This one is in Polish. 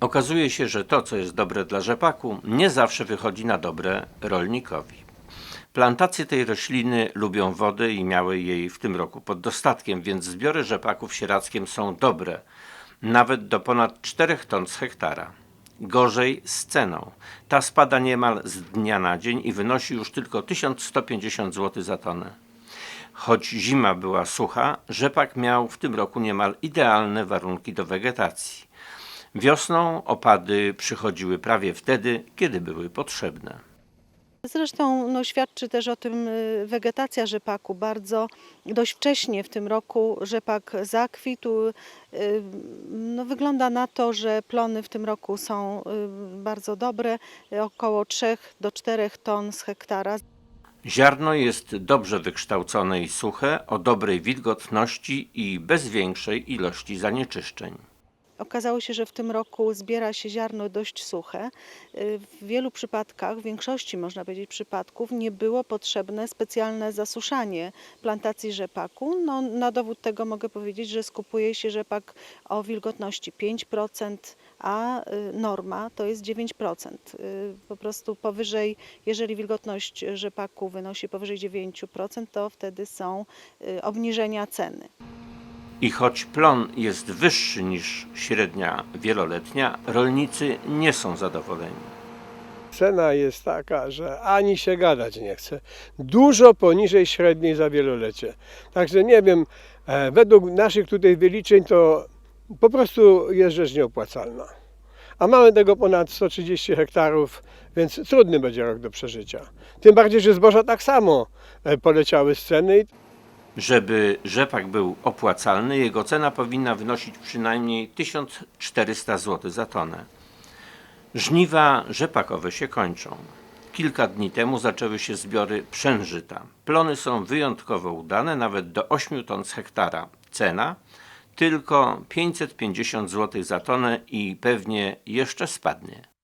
Okazuje się, że to, co jest dobre dla rzepaku, nie zawsze wychodzi na dobre rolnikowi. Plantacje tej rośliny lubią wodę i miały jej w tym roku pod dostatkiem, więc zbiory rzepaku w Sieradzkiem są dobre, nawet do ponad 4 ton z hektara. Gorzej z ceną. Ta spada niemal z dnia na dzień i wynosi już tylko 1150 zł za tonę. Choć zima była sucha, rzepak miał w tym roku niemal idealne warunki do wegetacji. Wiosną opady przychodziły prawie wtedy, kiedy były potrzebne. Zresztą no, świadczy też o tym y, wegetacja rzepaku. Bardzo dość wcześnie w tym roku rzepak zakwitł. Y, No, wygląda na to, że plony w tym roku są y, bardzo dobre, około 3 do 4 ton z hektara. Ziarno jest dobrze wykształcone i suche, o dobrej wilgotności i bez większej ilości zanieczyszczeń. Okazało się, że w tym roku zbiera się ziarno dość suche. Y, W wielu przypadkach, w większości można powiedzieć przypadków, nie było potrzebne specjalne zasuszanie plantacji rzepaku. No, na dowód tego mogę powiedzieć, że skupuje się rzepak o wilgotności 5%, a y, norma to jest 9%. Y, Po prostu powyżej, jeżeli wilgotność rzepaku wynosi powyżej 9%, to wtedy są obniżenia ceny. I choć plon jest wyższy niż średnia wieloletnia, rolnicy nie są zadowoleni. Cena jest taka, że ani się gadać nie chce. Dużo poniżej średniej za wielolecie. Także nie wiem, e, według naszych tutaj wyliczeń to po prostu jest rzecz nieopłacalna. A mamy tego ponad 130 hektarów, więc trudny będzie rok do przeżycia. Tym bardziej, że zboża tak samo e, poleciały z ceny. Żeby rzepak był opłacalny, jego cena powinna wynosić przynajmniej 1400 zł za tonę. Żniwa rzepakowe się kończą. Kilka dni temu zaczęły się zbiory pszeniżyta. Plony są wyjątkowo udane, nawet do 8 ton z hektara. Cena tylko 550 zł za tonę i pewnie jeszcze spadnie.